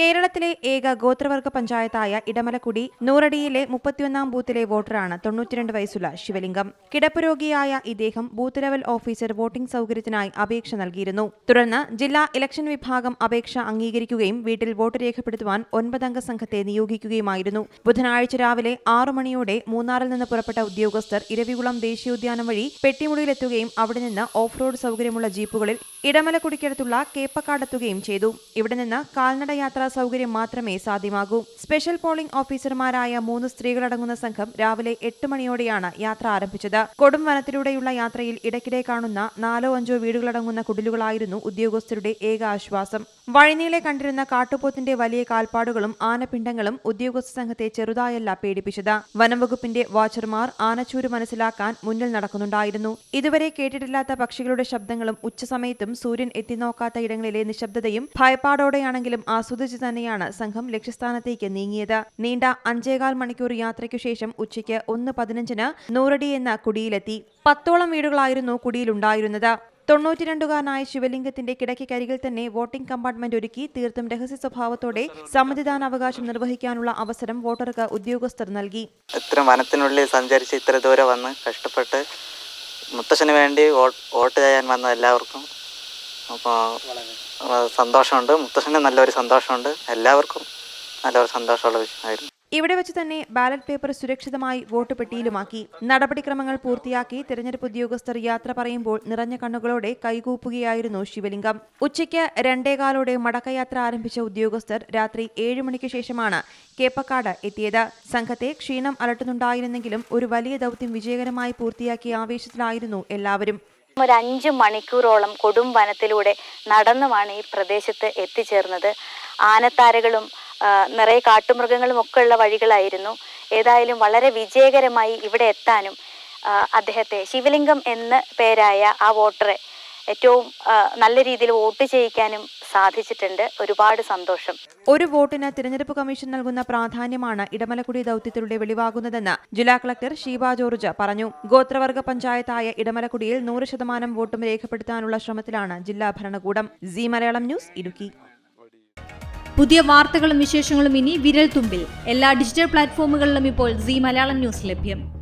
കേരളത്തിലെ ഏക ഗോത്രവർഗ പഞ്ചായത്തായ ഇടമലക്കുടി നൂറടിയിലെ മുപ്പത്തിയൊന്നാം ബൂത്തിലെ വോട്ടറാണ് തൊണ്ണൂറ്റിരണ്ട് വയസ്സുള്ള ശിവലിംഗം. കിടപ്പ് രോഗിയായ ഇദ്ദേഹം ബൂത്ത് ലെവൽ ഓഫീസർ വോട്ടിംഗ് സൗകര്യത്തിനായി അപേക്ഷ നൽകിയിരുന്നു. തുടർന്ന് ജില്ലാ ഇലക്ഷൻ വിഭാഗം അപേക്ഷ അംഗീകരിക്കുകയും വീട്ടിൽ വോട്ട് രേഖപ്പെടുത്തുവാൻ ഒൻപതംഗ സംഘത്തെ നിയോഗിക്കുകയുമായിരുന്നു. ബുധനാഴ്ച രാവിലെ ആറു മണിയോടെ മൂന്നാറിൽ നിന്ന് പുറപ്പെട്ട ഉദ്യോഗസ്ഥർ ഇരവികുളം ദേശീയോദ്യാനം വഴി പെട്ടിമുടിയിലെത്തുകയും അവിടെ നിന്ന് ഓഫ് റോഡ് സൗകര്യമുള്ള ജീപ്പുകളിൽ ഇടമലക്കുടിക്കടുത്തുള്ള കേപ്പക്കാടെത്തുകയും ചെയ്തു. ഇവിടെ നിന്ന് കാൽനട യാത്രാ സൗകര്യം മാത്രമേ സാധ്യമാകൂ. സ്പെഷ്യൽ പോളിംഗ് ഓഫീസർമാരായ മൂന്ന് സ്ത്രീകളടങ്ങുന്ന സംഘം രാവിലെ എട്ട് മണിയോടെയാണ് യാത്ര ആരംഭിച്ചത്. കൊടും വനത്തിലൂടെയുള്ള യാത്രയിൽ ഇടയ്ക്കിടെ കാണുന്ന നാലോ അഞ്ചോ വീടുകളടങ്ങുന്ന കുടിലുകളായിരുന്നു ഉദ്യോഗസ്ഥരുടെ ഏക ആശ്വാസം. വഴിനീളെ കണ്ടിരുന്ന കാട്ടുപോത്തിന്റെ വലിയ കാൽപ്പാടുകളും ആനപ്പിണ്ടങ്ങളും ഉദ്യോഗസ്ഥ സംഘത്തെ ചെറുതായല്ല പേടിപ്പിച്ചത്. വനംവകുപ്പിന്റെ വാച്ചർമാർ ആനച്ചൂര് മനസ്സിലാക്കാൻ മുന്നിൽ നടക്കുന്നുണ്ടായിരുന്നു. ഇതുവരെ കേട്ടിട്ടില്ലാത്ത പക്ഷികളുടെ ശബ്ദങ്ങളും ഉച്ചസമയത്തും സൂര്യൻ എത്തിനോക്കാത്ത ഇടങ്ങളിലെ നിശബ്ദതയും ഭയപ്പാടോടെയാണെങ്കിലും ആസ്വദിച്ചു തന്നെയാണ് സംഘം ലക്ഷ്യസ്ഥാനത്തേക്ക് നീങ്ങിയത്. നീണ്ട അഞ്ചേകാൽ മണിക്കൂർ യാത്രയ്ക്കു ശേഷം ഉച്ചയ്ക്ക് ഒന്ന് പതിനഞ്ചിന് നൂറടി എന്ന കുടിയിലെത്തി പത്തോളം വീടുകളായിരുന്നു കുടിയിലുണ്ടായിരുന്നത്. തൊണ്ണൂറ്റിരണ്ടുകാരനായ ശിവലിംഗത്തിന്റെ കിടക്കിക്കരികിൽ തന്നെ വോട്ടിംഗ് കമ്പാർട്ട്മെന്റ് ഒരുക്കി തീർത്തും രഹസ്യ സ്വഭാവത്തോടെ സമ്മതിദാനാവകാശം നിർവഹിക്കാനുള്ള അവസരം വോട്ടർക്ക് ഉദ്യോഗസ്ഥർ നൽകി. ഇത്ര വനത്തിനുള്ളിൽ സഞ്ചരിച്ച് ഇത്ര ദൂരെ വന്ന് കഷ്ടപ്പെട്ട് മുത്തശ്ശന് വേണ്ടി വോട്ട് ചെയ്യാൻ വന്ന എല്ലാവർക്കും അപ്പോൾ സന്തോഷമുണ്ട്. മുത്തശ്ശന് നല്ലൊരു സന്തോഷമുണ്ട്. എല്ലാവർക്കും നല്ലൊരു സന്തോഷമുള്ള വിഷയമായിരുന്നു. ഇവിടെ വെച്ച് തന്നെ ബാലറ്റ് പേപ്പർ സുരക്ഷിതമായി വോട്ട് പെട്ടിയിലുമാക്കി. നടപടിക്രമങ്ങൾ പൂർത്തിയാക്കി തിരഞ്ഞെടുപ്പ് ഉദ്യോഗസ്ഥർ യാത്ര പറയുമ്പോൾ നിറഞ്ഞ കണ്ണുകളോടെ കൈകൂപ്പുകയായിരുന്നു ശിവലിംഗം. ഉച്ചയ്ക്ക് രണ്ടേകാലോടെ മടക്കയാത്ര ആരംഭിച്ച ഉദ്യോഗസ്ഥർ രാത്രി ഏഴ് മണിക്ക് ശേഷമാണ് കേപ്പക്കാട് എത്തിയത്. സംഘത്തെ ക്ഷീണം അലട്ടുന്നുണ്ടായിരുന്നെങ്കിലും ഒരു വലിയ ദൗത്യം വിജയകരമായി പൂർത്തിയാക്കിയ ആവേശത്തിലായിരുന്നു എല്ലാവരും. ഒരു അഞ്ച് മണിക്കൂറോളം കൊടും വനത്തിലൂടെ നടന്നുമാണ് ഈ പ്രദേശത്ത് എത്തിച്ചേർന്നത്. ആനത്താരകളും നിറയെ കാട്ടുമൃഗങ്ങളും ഒക്കെ ഉള്ള വഴികളായിരുന്നു. ഏതായാലും വളരെ വിജയകരമായി ഇവിടെ എത്താനും അദ്ദേഹത്തെ ശിവലിംഗം എന്ന പേരായ ആ വോട്ടറെ ഏറ്റവും നല്ല രീതിയിൽ വോട്ട് ചെയ്യിക്കാനും സാധിച്ചിട്ടുണ്ട്. ഒരുപാട് സന്തോഷം. ഒരു വോട്ടിന് തിരഞ്ഞെടുപ്പ് കമ്മീഷൻ നൽകുന്ന പ്രാധാന്യമാണ് ഇടമലക്കുടി ദൌത്യത്തിലൂടെ വെളിവാകുന്നതെന്ന് ജില്ലാ കളക്ടർ ഷീബ ജോർജ് പറഞ്ഞു. ഗോത്രവർഗ പഞ്ചായത്തായ ഇടമലക്കുടിയിൽ നൂറ് ശതമാനം വോട്ടും രേഖപ്പെടുത്താനുള്ള ശ്രമത്തിലാണ് ജില്ലാ ഭരണകൂടം. Zee Malayalam News Idukki. പുതിയ വാർത്തകളും വിശേഷങ്ങളും ഇനി വിരൽ തുമ്പിൽ. എല്ലാ ഡിജിറ്റൽ പ്ലാറ്റ്ഫോമുകളിലും ഇപ്പോൾ സി മലയാളം ന്യൂസ് ലഭ്യം.